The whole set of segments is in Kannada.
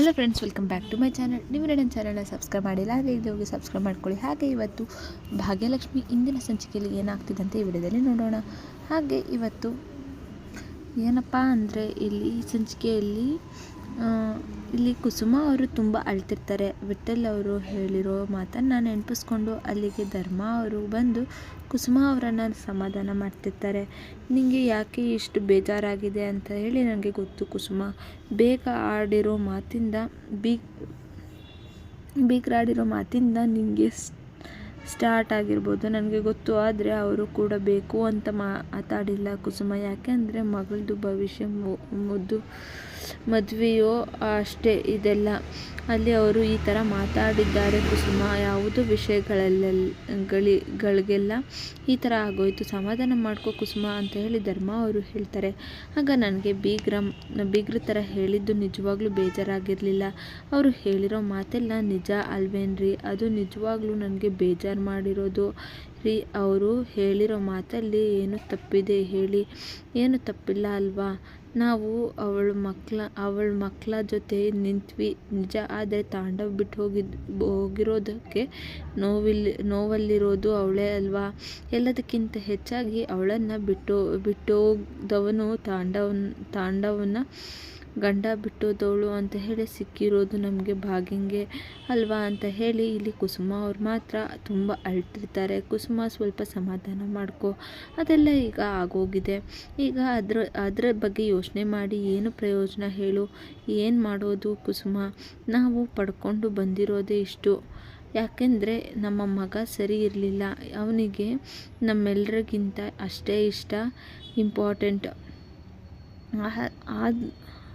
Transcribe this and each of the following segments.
Hello friends welcome back to my channel ನೀವು ನನ್ನ ಚಾನಲ್ನ ಸಬ್ಸ್ಕ್ರೈಬ್ ಮಾಡಿಲ್ಲ ಆದರೆ ಇಲ್ಲಿ ಹೋಗಿ ಸಬ್ಸ್ಕ್ರೈಬ್ ಮಾಡ್ಕೊಳ್ಳಿ. ಹಾಗೆ ಇವತ್ತು ಭಾಗ್ಯಲಕ್ಷ್ಮಿ ಇಂದಿನ ಸಂಚಿಕೆಯಲ್ಲಿ ಏನಾಗ್ತಿದೆ ಅಂತ ಈ ವಿಡಿಯೋದಲ್ಲಿ ನೋಡೋಣ. ಹಾಗೆ ಇವತ್ತು ಏನಪ್ಪ ಅಂದರೆ ಇಲ್ಲಿ ಸಂಚಿಕೆಯಲ್ಲಿ ಇಲ್ಲಿ ಕುಸುಮ ಅವರು ತುಂಬ ಅಳ್ತಿರ್ತಾರೆ. ವಿಠಲ್ ಅವರು ಹೇಳಿರೋ ಮಾತನ್ನು ನೆನಪಿಸ್ಕೊಂಡು ಅಲ್ಲಿಗೆ ಧರ್ಮ ಅವರು ಬಂದು ಕುಸುಮ ಅವರನ್ನು ಸಮಾಧಾನ ಮಾಡ್ತಿರ್ತಾರೆ. ನಿಮಗೆ ಯಾಕೆ ಇಷ್ಟು ಬೇಜಾರಾಗಿದೆ ಅಂತ ಹೇಳಿ ನನಗೆ ಗೊತ್ತು ಕುಸುಮ. ಬೇಗ ಆಡಿರೋ ಮಾತಿಂದ ಬೀಗ್, ಬೀಗರಾಡಿರೋ ಮಾತಿಂದ ನಿಮಗೆ ಸ್ಟಾರ್ಟ್ ಆಗಿರ್ಬೋದು. ನನಗೆ ಗೊತ್ತು, ಆದರೆ ಅವರು ಕೂಡ ಬೇಕು ಅಂತ ಮಾತಾಡಿಲ್ಲ ಕುಸುಮ. ಯಾಕೆ ಅಂದರೆ ಮಗಳದು ಭವಿಷ್ಯ ಮುದ್ದು, ಮದುವೆಯೋ ಅಷ್ಟೇ ಇದೆಲ್ಲ. ಅಲ್ಲಿ ಅವರು ಈ ಥರ ಮಾತಾಡಿದ್ದಾರೆ ಕುಸುಮ. ಯಾವುದು ವಿಷಯಗಳಲ್ಲಿ ಗಳಿಗೆಲ್ಲ ಈ ಥರ ಆಗೋಯಿತು. ಸಮಾಧಾನ ಮಾಡ್ಕೋ ಕುಸುಮ ಅಂತ ಹೇಳಿ ಧರ್ಮ ಅವರು ಹೇಳ್ತಾರೆ. ಆಗ ನನಗೆ ಬೀಗ್ರ ಬೀಗ್ರ ಥರ ಹೇಳಿದ್ದು ನಿಜವಾಗ್ಲೂ ಬೇಜಾರಾಗಿರಲಿಲ್ಲ. ಅವರು ಹೇಳಿರೋ ಮಾತೆಲ್ಲ ನಿಜ ಅಲ್ವೇನ್ರಿ? ಅದು ನಿಜವಾಗ್ಲೂ ನನಗೆ ಬೇಜಾರು ಮಾಡಿರೋದು ರೀ. ಅವರು ಹೇಳಿರೋ ಮಾತಲ್ಲಿ ಏನು ತಪ್ಪಿದೆ ಹೇಳಿ. ಏನು ತಪ್ಪಿಲ್ಲ ಅಲ್ವಾ? ನಾವು ಅವಳ ಮಕ್ಕಳ ಅವಳ ಮಕ್ಕಳ ಜೊತೆ ನಿಂತ್ವಿ. ನಿಜ, ಆದರೆ ತಾಂಡವ ಬಿಟ್ಟು ಹೋಗಿದ್ದು ಹೋಗಿರೋದಕ್ಕೆ ನೋವಿಲ್ಲಿ ನೋವಲ್ಲಿರೋದು ಅವಳೇ ಅಲ್ವಾ? ಎಲ್ಲದಕ್ಕಿಂತ ಹೆಚ್ಚಾಗಿ ಅವಳನ್ನು ಬಿಟ್ಟು ಬಿಟ್ಟೋದವನು ತಾಂಡವನ ತಾಂಡವನ ಗಂಡ ಬಿಟ್ಟೋದವಳು ಅಂತ ಹೇಳಿ ಸಿಕ್ಕಿರೋದು ನಮಗೆ ಭಾಗ್ಯಂಗೆ ಅಲ್ವಾ ಅಂತ ಹೇಳಿ ಇಲ್ಲಿ ಕುಸುಮ ಅವ್ರು ಮಾತ್ರ ತುಂಬ ಅಳ್ತಿರ್ತಾರೆ ಕುಸುಮ ಸ್ವಲ್ಪ ಸಮಾಧಾನ ಮಾಡ್ಕೊ. ಅದೆಲ್ಲ ಈಗ ಆಗೋಗಿದೆ. ಈಗ ಅದ್ರ, ಅದರ ಬಗ್ಗೆ ಯೋಚನೆ ಮಾಡಿ ಏನು ಪ್ರಯೋಜನ ಹೇಳು? ಏನು ಮಾಡೋದು ಕುಸುಮ? ನಾವು ಪಡ್ಕೊಂಡು ಬಂದಿರೋದೇ ಇಷ್ಟು. ಯಾಕೆಂದರೆ ನಮ್ಮ ಮಗ ಸರಿ ಇರಲಿಲ್ಲ. ಅವನಿಗೆ ನಮ್ಮೆಲ್ಲರಿಗಿಂತ ಅಷ್ಟೇ ಇಷ್ಟ, ಇಂಪಾರ್ಟೆಂಟ್.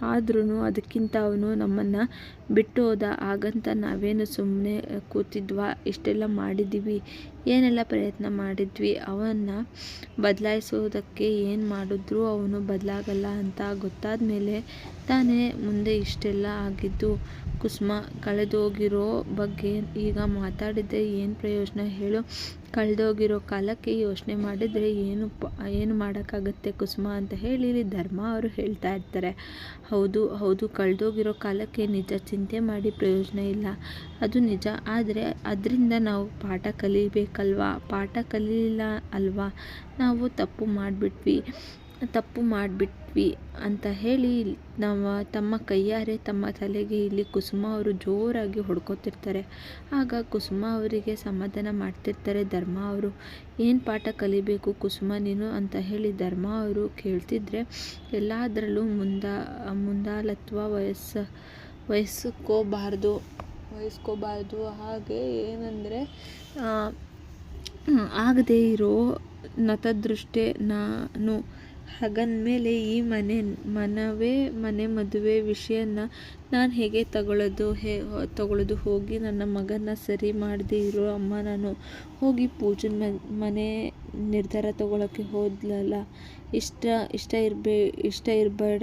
ಆದ್ರೂ ಅದಕ್ಕಿಂತ ಅವನು ನಮ್ಮನ್ನು ಬಿಟ್ಟು ಹೋದ ಹಾಗಂತ ನಾವೇನು ಸುಮ್ಮನೆ ಕೂತಿದ್ವಾ? ಇಷ್ಟೆಲ್ಲ ಮಾಡಿದ್ದೀವಿ. ಏನೆಲ್ಲ ಪ್ರಯತ್ನ ಮಾಡಿದ್ವಿ, ಅವನ್ನ ಬದಲಾಯಿಸೋದಕ್ಕೆ ಏನು ಮಾಡಿದ್ರೂ ಅವನು ಬದಲಾಗಲ್ಲ ಅಂತ ಗೊತ್ತಾದ ಮೇಲೆ ತಾನೇ ಮುಂದೆ ಇಷ್ಟೆಲ್ಲ ಆಗಿದ್ದು. ಕುಸುಮ, ಕಳೆದೋಗಿರೋ ಬಗ್ಗೆ ಈಗ ಮಾತಾಡಿದ್ದೆ ಏನು ಪ್ರಯೋಜನ ಹೇಳು. ಕಳೆದೋಗಿರೋ ಕಾಲಕ್ಕೆ ಯೋಚನೆ ಮಾಡಿದರೆ ಏನು ಏನು ಮಾಡೋಕ್ಕಾಗತ್ತೆ ಕುಸುಮ ಅಂತ ಹೇಳಿ ಧರ್ಮ ಅವರು ಹೇಳ್ತಾ ಇರ್ತಾರೆ. ಹೌದು ಹೌದು, ಕಳೆದೋಗಿರೋ ಕಾಲಕ್ಕೆ ನಿಜ ಚಿಂತೆ ಮಾಡಿ ಪ್ರಯೋಜನ ಇಲ್ಲ. ಅದು ನಿಜ. ಆದರೆ ಅದರಿಂದ ನಾವು ಪಾಠ ಕಲಿಬೇಕಲ್ವಾ? ಪಾಠ ಕಲಿಲಿಲ್ಲ ಅಲ್ವಾ? ನಾವು ತಪ್ಪು ಮಾಡಿಬಿಟ್ವಿ. ತಪ್ಪು ಮಾಡಿಬಿಟ್ವಿ ಅಂತ ಹೇಳಿ ನಮ್ಮ, ತಮ್ಮ ಕೈಯಾರೆ ತಮ್ಮ ತಲೆಗೆ ಇಲ್ಲಿ ಕುಸುಮ ಅವರು ಜೋರಾಗಿ ಹೊಡ್ಕೋತಿರ್ತಾರೆ. ಆಗ ಕುಸುಮ ಅವರಿಗೆ ಸಮಾಧಾನ ಮಾಡ್ತಿರ್ತಾರೆ ಧರ್ಮ ಅವರು. ಏನು ಪಾಠ ಕಲಿಬೇಕು ಕುಸುಮ ನೀನು ಅಂತ ಹೇಳಿ ಧರ್ಮ ಅವರು ಕೇಳ್ತಿದ್ರೆ ಎಲ್ಲದರಲ್ಲೂ ಮುಂದ ಮುಂದಾಲತ್ವ ವಯಸ್ಸು ವಯಸ್ಕೋಬಾರ್ದು ವಹಿಸ್ಕೋಬಾರ್ದು. ಹಾಗೆ ಏನಂದರೆ ಆಗದೇ ಇರೋ ನತದೃಷ್ಟೆ ನಾನು ಹಾಗಂದಮೇಲೆ ಈ ಮನೆ, ಮನವೇ, ಮನೆ ಮದುವೆ ವಿಷಯನ ನಾನು ಹೇಗೆ ತಗೊಳ್ಳೋದು ಹೇ ತಗೊಳ್ಳೋದು ಹೋಗಿ ನನ್ನ ಮಗನ ಸರಿ ಮಾಡದೇ ಇರೋ ಅಮ್ಮ ನಾನು ಹೋಗಿ ಪೂಜನ ಮನೆ ನಿರ್ಧಾರ ತಗೊಳ್ಳೋಕ್ಕೆ ಹೋದ್ಲಲ್ಲ. ಇಷ್ಟ ಇಷ್ಟ ಇರಬೇ, ಇಷ್ಟ ಇರಬೇಡ.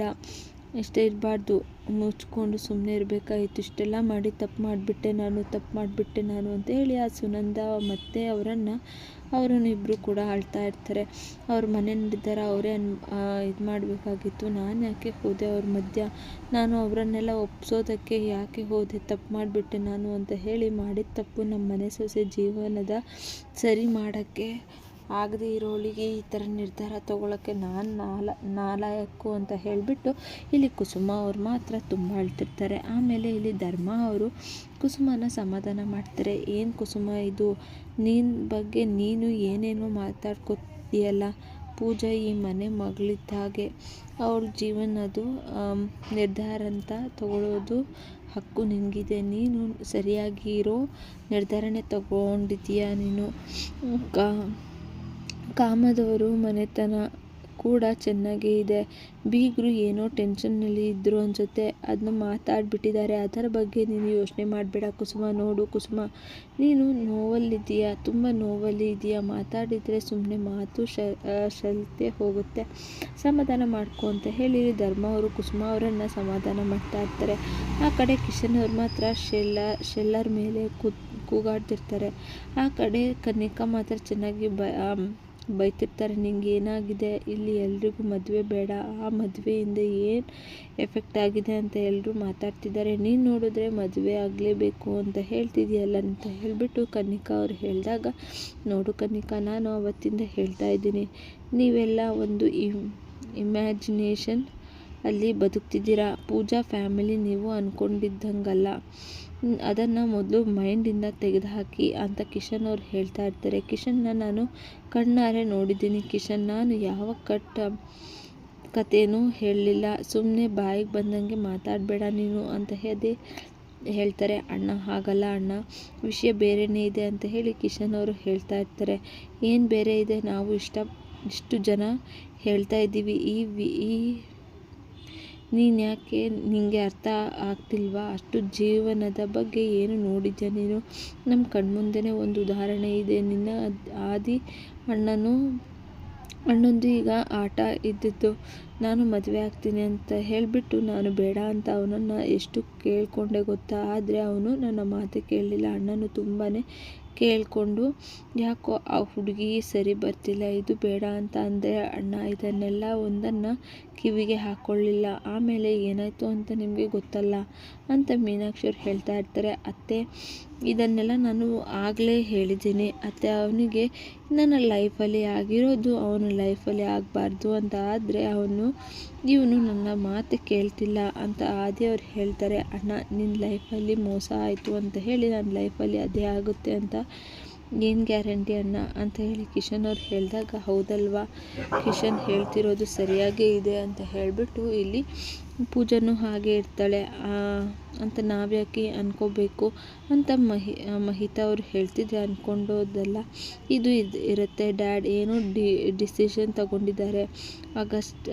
ಇಷ್ಟ ಇರಬಾರ್ದು ಮುಚ್ಕೊಂಡು ಸುಮ್ಮನೆ ಇರಬೇಕಾಗಿತ್ತು, ಇಷ್ಟೆಲ್ಲ ಮಾಡಿ ತಪ್ಪು ಮಾಡಿಬಿಟ್ಟೆ ನಾನು, ತಪ್ಪು ಮಾಡಿಬಿಟ್ಟೆ ನಾನು ಅಂತ ಹೇಳಿ ಆ ಸುನಂದ, ಮತ್ತೆ ಅವರನ್ನು ಅವರನ್ನು ಇಬ್ಬರು ಕೂಡ ಅಳ್ತಾ ಇರ್ತಾರೆ. ಅವ್ರ ಮನೆ ನಿರ್ಧಾರ ಅವರೇ ಅನ್ ಇದು ಮಾಡಬೇಕಾಗಿತ್ತು. ನಾನು ಯಾಕೆ ಹೋದೆ ಅವ್ರ ಮಧ್ಯ? ನಾನು ಅವರನ್ನೆಲ್ಲ ಒಪ್ಪಿಸೋದಕ್ಕೆ ಯಾಕೆ ಹೋದೆ? ತಪ್ಪು ಮಾಡಿಬಿಟ್ಟೆ ನಾನು ಅಂತ ಹೇಳಿ ಮಾಡಿದ ತಪ್ಪು ನಮ್ಮ ಮನೆ ಸೊಸೆ ಜೀವನದ ಸರಿ ಮಾಡೋಕ್ಕೆ ಆಗದೇ ಇರೋಳಿಗೆ ಈ ಥರ ನಿರ್ಧಾರ ತೊಗೊಳಕ್ಕೆ ನಾನು ನಾಲ, ನಾಲಾಯಕ್ಕು ಅಂತ ಹೇಳಿಬಿಟ್ಟು ಇಲ್ಲಿ ಕುಸುಮ ಅವ್ರು ಮಾತ್ರ ತುಂಬ ಅಳ್ತಿರ್ತಾರೆ. ಆಮೇಲೆ ಇಲ್ಲಿ ಧರ್ಮ ಅವರು ಕುಸುಮನ ಸಮಾಧಾನ ಮಾಡ್ತಾರೆ. ಏನು ಕುಸುಮ ಇದು? ನಿನ್ನ ಬಗ್ಗೆ ನೀನು ಏನೇನೋ ಮಾತಾಡ್ಕೊತೀಯಲ್ಲ? ಪೂಜಾ ಈ ಮನೆ ಮಗಳಿದ್ದ ಹಾಗೆ ಅವಳ ಜೀವನದು ನಿರ್ಧಾರ ಅಂತ ತಗೊಳ್ಳೋದು ಹಕ್ಕು ನಿನಗಿದೆ. ನೀನು ಸರಿಯಾಗಿರೋ ನಿರ್ಧಾರನೇ ತಗೊಂಡಿದ್ದೀಯ ನೀನು? ಕಾ ಕಾಮದವರು ಮನೆತನ ಕೂಡ ಚೆನ್ನಾಗೇ ಇದೆ. ಬೀಗರು ಏನೋ ಟೆನ್ಷನ್ನಲ್ಲಿ ಇದ್ದರು ಅನ್ಸುತ್ತೆ. ಅದನ್ನ ಮಾತಾಡ್ಬಿಟ್ಟಿದ್ದಾರೆ. ಅದರ ಬಗ್ಗೆ ನೀನು ಯೋಚನೆ ಮಾಡಬೇಡ. ಕುಸುಮ, ನೋಡು ಕುಸುಮ. ನೀನು ನೋವಲ್ಲಿದ್ದೀಯಾ? ತುಂಬ ನೋವಲ್ಲಿ ಇದೆಯಾ? ಮಾತಾಡಿದರೆ ಸುಮ್ಮನೆ ಮಾತು ಶಲ್ತೆ ಹೋಗುತ್ತೆ. ಸಮಾಧಾನ ಮಾಡ್ಕೊ ಅಂತ ಹೇಳಿ ಧರ್ಮ ಅವರು ಕುಸುಮ ಅವರನ್ನು ಸಮಾಧಾನ ಮಾಡ್ತಾ ಇರ್ತಾರೆ. ಆ ಕಡೆ ಕಿಶನ್ ಅವ್ರು ಮಾತ್ರ ಶೆಲ್ಲ, ಶೆಲ್ಲರ್ ಮೇಲೆ ಕೂಗಾಡ್ತಿರ್ತಾರೆ. ಆ ಕಡೆ ಕನ್ನಿಕಾ ಮಾತ್ರ ಚೆನ್ನಾಗಿ ಬ ಬೈತಿರ್ತಾರೆ, ನಿಂಗೆ ಏನಾಗಿದೆ? ಇಲ್ಲಿ ಎಲ್ರಿಗೂ ಮದುವೆ ಬೇಡ. ಆ ಮದುವೆಯಿಂದ ಏನು ಎಫೆಕ್ಟ್ ಆಗಿದೆ ಅಂತ ಎಲ್ಲರೂ ಮಾತಾಡ್ತಿದ್ದಾರೆ. ನೀನು ನೋಡಿದ್ರೆ ಮದುವೆ ಆಗಲೇಬೇಕು ಅಂತ ಹೇಳ್ತಿದೆಯಲ್ಲ ಅಂತ ಹೇಳಿಬಿಟ್ಟು ಕನ್ನಿಕಾ ಅವ್ರು ಹೇಳಿದಾಗ, ನೋಡು ಕನ್ನಿಕಾ, ನಾನು ಅವತ್ತಿಂದ ಹೇಳ್ತಾ ಇದ್ದೀನಿ. ನೀವೆಲ್ಲ ಒಂದು ಇಮ್ಯಾಜಿನೇಷನ್ ಅಲ್ಲಿ ಬದುಕ್ತಿದ್ದೀರಾ? ಪೂಜಾ ಫ್ಯಾಮಿಲಿ ನೀವು ಅಂದ್ಕೊಂಡಿದ್ದಂಗಲ್ಲ ಅದನ್ನು ಮೊದಲು ಮೈಂಡಿಂದ ತೆಗೆದುಹಾಕಿ ಅಂತ ಕಿಶನ್ ಅವ್ರು ಹೇಳ್ತಾ ಇರ್ತಾರೆ. ಕಿಶನ್ನ ನಾನು ಕಣ್ಣಾರೆ ನೋಡಿದ್ದೀನಿ. ಕಿಶನ್, ನಾನು ಯಾವ ಕಟ್ಟ ಕಥೆಯೂ ಹೇಳಲಿಲ್ಲ. ಸುಮ್ಮನೆ ಬಾಯಿಗೆ ಬಂದಂಗೆ ಮಾತಾಡಬೇಡ ನೀನು ಅಂತ ಹೇಳಿ ಹೇಳ್ತಾರೆ. ಅಣ್ಣ, ಹಾಗಲ್ಲ ಅಣ್ಣ. ವಿಷಯ ಬೇರೆಯೇ ಇದೆ ಅಂತ ಹೇಳಿ ಕಿಶನ್ ಅವರು ಹೇಳ್ತಾ ಇರ್ತಾರೆ. ಏನು ಬೇರೆ ಇದೆ? ನಾವು ಇಷ್ಟ, ಇಷ್ಟು ಜನ ಹೇಳ್ತಾ ಇದ್ದೀವಿ. ಈ ವಿ, ಈ ನೀನು ಯಾಕೆ ನಿನಗೆ ಅರ್ಥ ಆಗ್ತಿಲ್ವಾ? ಅಷ್ಟು ಜೀವನದ ಬಗ್ಗೆ ಏನು ನೋಡಿದ್ಯಾ ನೀನು? ನಮ್ಮ ಕಣ್ಮುಂದೆನೇ ಒಂದು ಉದಾಹರಣೆ ಇದೆ. ನಿನ್ನ ಆದಿ ಅಣ್ಣನು ಅಣ್ಣಂದು ಈಗ ಆಟ ಇದ್ದಿದ್ದು ನಾನು ಮದುವೆ ಆಗ್ತೀನಿ ಅಂತ ಹೇಳಿಬಿಟ್ಟು ನಾನು ಬೇಡ ಅಂತ ಅವನನ್ನು ಎಷ್ಟು ಕೇಳಿಕೊಂಡೆ ಗೊತ್ತಾ? ಆದರೆ ಅವನು ನನ್ನ ಮಾತು ಕೇಳಲಿಲ್ಲ. ಅಣ್ಣನು ತುಂಬಾ ಕೇಳಿಕೊಂಡು, ಯಾಕೋ ಆ ಹುಡುಗಿ ಸರಿ ಬರ್ತಿಲ್ಲ, ಇದು ಬೇಡ ಅಂತ ಅಂದರೆ ಅಣ್ಣ ಇದನ್ನೆಲ್ಲ ಒಂದನ್ನು ಕಿವಿಗೆ ಹಾಕ್ಕೊಳ್ಳಿಲ್ಲ ಆಮೇಲೆ ಏನಾಯಿತು ಅಂತ ನಿಮಗೆ ಗೊತ್ತಲ್ಲ? ಅಂತ ಮೀನಾಕ್ಷಿ ಅವ್ರು ಹೇಳ್ತಾ ಇರ್ತಾರೆ. ಅತ್ತೆ, ಇದನ್ನೆಲ್ಲ ನಾನು ಆಗಲೇ ಹೇಳಿದ್ದೀನಿ. ಅತ್ತೆ, ಅವನಿಗೆ ನನ್ನ ಲೈಫಲ್ಲಿ ಆಗಿರೋದು ಅವನ ಲೈಫಲ್ಲಿ ಆಗಬಾರ್ದು ಅಂತ ಆದರೆ ಅವನು, ಇವನು ನನ್ನ ಮಾತು ಕೇಳ್ತಿಲ್ಲ ಅಂತ ಆದಿ ಅವ್ರು ಹೇಳ್ತಾರೆ, ಅಣ್ಣ ನಿನ್ನ ಲೈಫಲ್ಲಿ ಮೋಸ ಆಯಿತು ಅಂತ ಹೇಳಿ ನನ್ನ ಲೈಫಲ್ಲಿ ಅದೇ ಆಗುತ್ತೆ ಅಂತ ಏನು ಗ್ಯಾರಂಟಿ ಅಣ್ಣ ಅಂತ ಹೇಳಿ ಕಿಶನ್ ಅವ್ರು ಹೇಳಿದಾಗ, ಹೌದಲ್ವಾ? ಕಿಶನ್ ಹೇಳ್ತಿರೋದು ಸರಿಯಾಗೇ ಇದೆ ಅಂತ ಹೇಳಿಬಿಟ್ಟು ಇಲ್ಲಿ ಪೂಜಾನು ಹಾಗೆ ಇರ್ತಾಳೆ. ಅಂತ ನಾವ್ಯಾಕೆ ಅನ್ಕೋಬೇಕು ಅಂತ ಮಹಿ, ಮಹಿತಾ ಅವ್ರು ಹೇಳ್ತಿದ್ರೆ ಅಂದ್ಕೊಂಡೋದಲ್ಲ ಇದು ಇದು, ಇರುತ್ತೆ. ಡ್ಯಾಡ್ ಏನು ಡಿಸಿಷನ್ ತಗೊಂಡಿದ್ದಾರೆ. ಆಗಸ್ಟ್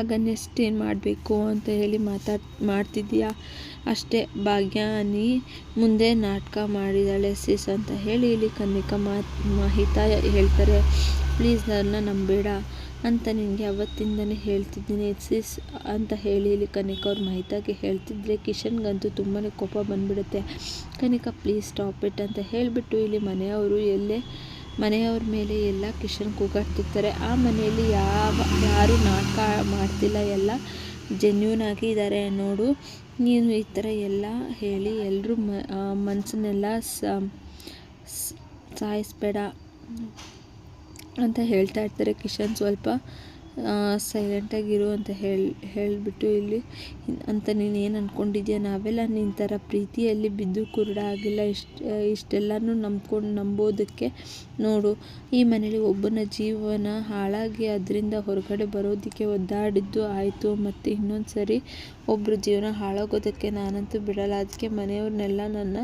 ಆಗ ನೆಕ್ಸ್ಟ್ ಏನು ಮಾಡಬೇಕು ಅಂತ ಹೇಳಿ ಮಾತಾಡ್ ಮಾಡ್ತಿದ್ದೀಯಾ? ಅಷ್ಟೇ, ಭಾಗ್ಯಾನಿ ಮುಂದೆ ನಾಟಕ ಮಾಡಿದಾಳೆ ಸಿಸ್ ಅಂತ ಹೇಳಿ ಇಲ್ಲಿ ಕನ್ನಿಕಾ ಮಾತ್ ಮಾಹಿತ ಹೇಳ್ತಾರೆ, ಪ್ಲೀಸ್ ನನ್ನ ನಂಬೇಡ ಅಂತ ನಿನಗೆ ಅವತ್ತಿಂದನೇ ಹೇಳ್ತಿದ್ದೀನಿ ಸಿಸ್ ಅಂತ ಹೇಳಿ ಇಲ್ಲಿ ಕನಿಕಾ ಅವ್ರ ಮಹಿತಾಗೆ ಹೇಳ್ತಿದ್ರೆ ಕಿಶನ್ಗಂತೂ ತುಂಬಾ ಕೋಪ ಬಂದ್ಬಿಡುತ್ತೆ. ಕನಿಕಾ ಪ್ಲೀಸ್ ಸ್ಟಾಪ್ ಇಟ್ ಅಂತ ಹೇಳಿಬಿಟ್ಟು ಇಲ್ಲಿ ಮನೆಯವರು ಎಲ್ಲೇ ಮನೆಯವ್ರ ಮೇಲೆ ಎಲ್ಲ ಕಿಶನ್ ಕೂಗಾಡ್ತಿರ್ತಾರೆ. ಆ ಮನೆಯಲ್ಲಿ ಯಾವ, ಯಾರು ನಾಟಕ ಮಾಡ್ತಿಲ್ಲ. ಎಲ್ಲ ಜೆನ್ಯೂನ್ ಆಗಿ ಇದ್ದಾರೆ ನೋಡು ನೀನು ಈ ಥರ ಎಲ್ಲ ಹೇಳಿ ಎಲ್ಲರೂ ಮನಸ್ಸನ್ನೆಲ್ಲ ಸಾಯಿಸ್ಬೇಡ ಅಂತ ಹೇಳ್ತಾ ಇರ್ತಾರೆ ಕಿಶನ್ ಸ್ವಲ್ಪ. ಸೈಲೆಂಟಾಗಿರು ಅಂತ ಹೇಳಿ, ಹೇಳಿಬಿಟ್ಟು ಇಲ್ಲಿ, ಅಂತ ನೀನು ಏನು ಅಂದ್ಕೊಂಡಿದ್ಯಾ ನಾವೆಲ್ಲ ನಿನ್ನ ಥರ ಪ್ರೀತಿಯಲ್ಲಿ ಬಿದ್ದು ಕುರುಡ ಆಗಿಲ್ಲ. ಇಷ್ಟು, ಇಷ್ಟೆಲ್ಲನೂ ನಂಬ್ಕೊಂಡು, ನಂಬೋದಕ್ಕೆ ನೋಡು. ಈ ಮನೇಲಿ ಒಬ್ಬನ ಜೀವನ ಹಾಳಾಗಿ ಅದರಿಂದ ಹೊರಗಡೆ ಬರೋದಕ್ಕೆ ಒದ್ದಾಡಿದ್ದು ಆಯಿತು. ಮತ್ತು ಇನ್ನೊಂದು ಸರಿ ಒಬ್ಬರು ಜೀವನ ಹಾಳಾಗೋದಕ್ಕೆ ನಾನಂತೂ ಬಿಡಲ್ಲ. ಅದಕ್ಕೆ ಮನೆಯವ್ರನ್ನೆಲ್ಲ ನನ್ನ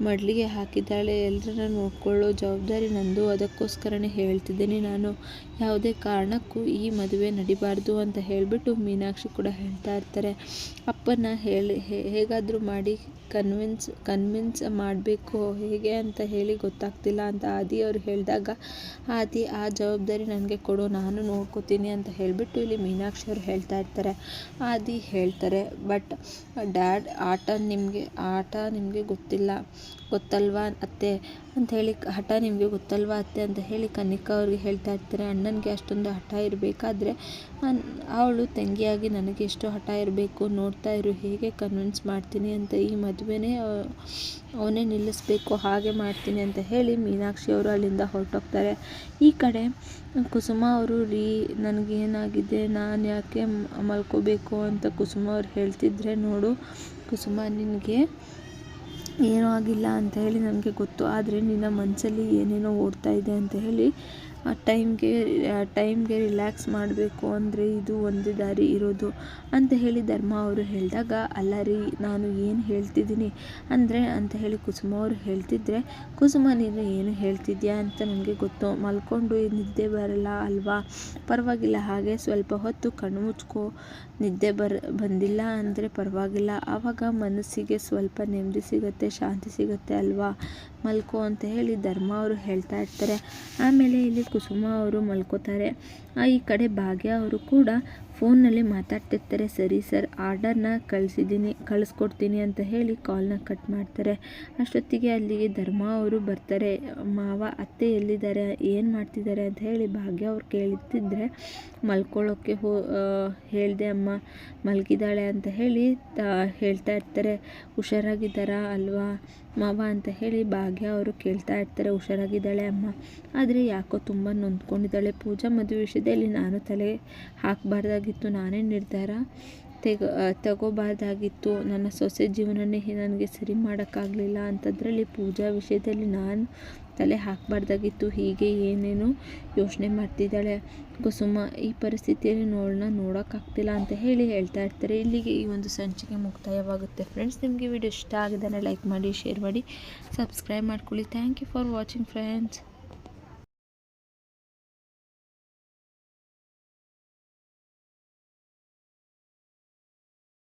ಮಡ್ಲಿಗೆ ಹಾಕಿದ್ದಾಳೆ. ಎಲ್ಲರನ್ನ ನೋಡ್ಕೊಳ್ಳೋ ಜವಾಬ್ದಾರಿ ನಂದು. ಅದಕ್ಕೋಸ್ಕರನೇ ಹೇಳ್ತಿದ್ದೀನಿ ನಾನು. ಯಾವುದೇ ಕಾರಣಕ್ಕೂ ಈ ಮದುವೆ ನಡಿಬಾರ್ದು ಅಂತ ಹೇಳಿಬಿಟ್ಟು ಮೀನಾಕ್ಷಿ ಕೂಡ ಹೇಳ್ತಾ ಇರ್ತಾರೆ. ಅಪ್ಪನ ಹೇಳಿ ಹೇಗಾದರೂ ಮಾಡಿ ಕನ್ವಿನ್ಸ್ ಕನ್ವಿನ್ಸ್ ಮಾಡಬೇಕು ಹೇಗೆ ಅಂತ ಹೇಳಿ ಗೊತ್ತಾಗ್ತಿಲ್ಲ ಅಂತ ಆದಿ ಅವರು ಹೇಳಿದಾಗ, ಆದಿ ಆ ಜವಾಬ್ದಾರಿ ನನಗೆ ಕೊಡು, ನಾನು ನೋಡ್ಕೋತೀನಿ ಅಂತ ಹೇಳಿಬಿಟ್ಟು ಇಲ್ಲಿ ಮೀನಾಕ್ಷಿ ಅವರು ಹೇಳ್ತಾ ಇರ್ತಾರೆ. ಆದಿ ಹೇಳ್ತಾರೆ, ಬಟ್, ಡ್ಯಾಡ್, ಆಟ ನಿಮಗೆ ಆಟ ನಿಮಗೆ ಗೊತ್ತಿಲ್ಲ. ಗೊತ್ತಲ್ವಾ ಅತ್ತೆ ಅಂತ ಹೇಳಿ, ಹಠ ನಿಮಗೆ ಗೊತ್ತಲ್ವಾ ಅತ್ತೆ ಅಂತ ಹೇಳಿ ಕನಿಕಾ ಅವ್ರಿಗೆ ಹೇಳ್ತಾ ಇರ್ತಾರೆ. ಅಣ್ಣನಿಗೆ ಅಷ್ಟೊಂದು ಹಠ ಇರಬೇಕಾದ್ರೆ ಅವಳು ತಂಗಿಯಾಗಿ ನನಗೆ ಎಷ್ಟು ಹಠ ಇರಬೇಕು, ನೋಡ್ತಾ ಇರು, ಹೇಗೆ ಕನ್ವಿನ್ಸ್ ಮಾಡ್ತೀನಿ ಅಂತ ಈ ಮದುವೆನೇ ಅವನೇ ನಿಲ್ಲಿಸ್ಬೇಕು, ಹಾಗೆ ಮಾಡ್ತೀನಿ ಅಂತ ಹೇಳಿ ಮೀನಾಕ್ಷಿ ಅವರು ಅಲ್ಲಿಂದ ಹೊರಟೋಗ್ತಾರೆ. ಈ ಕಡೆ ಕುಸುಮ ಅವರು, ರೀ, ನನಗೇನಾಗಿದೆ, ನಾನು ಯಾಕೆ ಮಲ್ಕೋಬೇಕು ಅಂತ ಕುಸುಮ ಅವ್ರು ಹೇಳ್ತಿದ್ರೆ ನೋಡು, ಕುಸುಮ ನಿನಗೆ ಏನೂ ಆಗಿಲ್ಲ ಅಂತ ಹೇಳಿ ನನಗೆ ಗೊತ್ತು. ಆದರೆ ನಿನ್ನ ಮನಸ್ಸಲ್ಲಿ ಏನೇನೋ ಓಡ್ತಾ ಇದೆ ಅಂತ ಹೇಳಿ ಟೈಮ್ಗೆ ಟೈಮ್ಗೆ ರಿಲ್ಯಾಕ್ಸ್ ಮಾಡಬೇಕು ಅಂದರೆ ಇದು ಒಂದು ದಾರಿ ಇರೋದು ಅಂತ ಹೇಳಿ ಧರ್ಮ ಅವರು ಹೇಳಿದಾಗ, ಅಲ್ಲ ರೀ, ನಾನು ಏನು ಹೇಳ್ತಿದ್ದೀನಿ? ಅಂದರೆ ಅಂತ ಹೇಳಿ ಕುಸುಮ ಅವರು ಹೇಳ್ತಿದ್ರೆ, ಕುಸುಮ, ನೀನು ಏನು ಹೇಳ್ತಿದ್ಯಾ ಅಂತ ನನಗೆ ಗೊತ್ತು. ಮಲ್ಕೊಂಡು ನಿದ್ದೆ ಬರಲ್ಲ ಅಲ್ವಾ? ಪರವಾಗಿಲ್ಲ, ಹಾಗೆ ಸ್ವಲ್ಪ ಹೊತ್ತು ಕಣ್ಣು ಮುಚ್ಕೊ. ನಿದ್ದೆ ಬರ, ಬಂದಿಲ್ಲ ಅಂದರೆ ಪರವಾಗಿಲ್ಲ. ಆವಾಗ ಮನಸ್ಸಿಗೆ ಸ್ವಲ್ಪ ನೆಮ್ಮದಿ ಸಿಗುತ್ತೆ, ಶಾಂತಿ ಸಿಗುತ್ತೆ ಅಲ್ವಾ? ಮಲ್ಕೋ ಅಂತ ಹೇಳಿ ಧರ್ಮ ಅವರು ಹೇಳ್ತಾ ಇರ್ತಾರೆ. ಆಮೇಲೆ ಇಲ್ಲಿ ಕುಸುಮ ಅವರು ಮಲ್ಕೋತಾರೆ. ಈ ಕಡೆ ಭಾಗ್ಯ ಅವರು ಕೂಡ ಫೋನ್ನಲ್ಲಿ ಮಾತಾಡ್ತಿರ್ತಾರೆ, ಸರಿ ಸರ್, ಆರ್ಡರ್ನ ಕಳಿಸಿದ್ದೀನಿ, ಕಳಿಸ್ಕೊಡ್ತೀನಿ ಅಂತ ಹೇಳಿ ಕಾಲ್ನ ಕಟ್ ಮಾಡ್ತಾರೆ. ಅಷ್ಟೊತ್ತಿಗೆ ಅಲ್ಲಿಗೆ ಧರ್ಮ ಅವರು ಬರ್ತಾರೆ. ಮಾವ, ಅತ್ತೆ ಎಲ್ಲಿದ್ದಾರೆ? ಏನು ಮಾಡ್ತಿದ್ದಾರೆ? ಅಂತ ಹೇಳಿ ಭಾಗ್ಯ ಅವ್ರು ಕೇಳ್ತಿದ್ರೆ ಮಲ್ಕೊಳ್ಳೋಕ್ಕೆ ಹೋ ಹೇಳಿದೆ, ಅಮ್ಮ, ಮಲಗಿದ್ದಾಳೆ ಅಂತ ಹೇಳಿ ಹೇಳ್ತಾ ಇರ್ತಾರೆ. ಹುಷಾರಾಗಿದ್ದಾರಾ ಅಲ್ವಾ ಮಾವ? ಅಂತ ಹೇಳಿ ಭಾಗ್ಯ ಅವರು ಕೇಳ್ತಾ ಇರ್ತಾರೆ, ಹುಷಾರಾಗಿದ್ದಾಳೆ ಅಮ್ಮ. ಆದರೆ ಯಾಕೋ ತುಂಬ ನೊಂದ್ಕೊಂಡಿದ್ದಾಳೆ. ಪೂಜಾ ಮದುವೆ ವಿಷಯದಲ್ಲಿ ನಾನು ತಲೆ ಹಾಕಬಾರ್ದಾಗಿತ್ತು ನಾನೇ ನಿರ್ಧಾರ ತೆಗ ತಗೋಬಾರ್ದಾಗಿತ್ತು. ನನ್ನ ಸೊಸೆ ಜೀವನನೇ ನನಗೆ ಸರಿ ಮಾಡೋಕ್ಕಾಗಲಿಲ್ಲ ಅಂಥದ್ರಲ್ಲಿ ಪೂಜಾ ವಿಷಯದಲ್ಲಿ ನಾನು ತಲೆ ಹಾಕಬಾರ್ದಾಗಿತ್ತು. ಹೀಗೆ ಏನೇನು ಯೋಚನೆ ಮಾಡ್ತಿದ್ದಾಳೆ. ಕುಸುಮ ಈ ಪರಿಸ್ಥಿತಿಯಲ್ಲಿ ನೋಡೋಣ, ನೋಡೋಕ್ಕಾಗ್ತಿಲ್ಲ ಅಂತ ಹೇಳಿ ಹೇಳ್ತಾ ಇರ್ತಾರೆ. ಇಲ್ಲಿಗೆ ಈ ಒಂದು ಸಂಚಿಕೆ ಮುಕ್ತಾಯವಾಗುತ್ತೆ. ಫ್ರೆಂಡ್ಸ್, ನಿಮಗೆ ವಿಡಿಯೋ ಇಷ್ಟ ಆಗಿದ್ದಾನೆ ಲೈಕ್ ಮಾಡಿ, ಶೇರ್ ಮಾಡಿ, ಸಬ್ಸ್ಕ್ರೈಬ್ ಮಾಡ್ಕೊಳ್ಳಿ. Thank you for watching friends.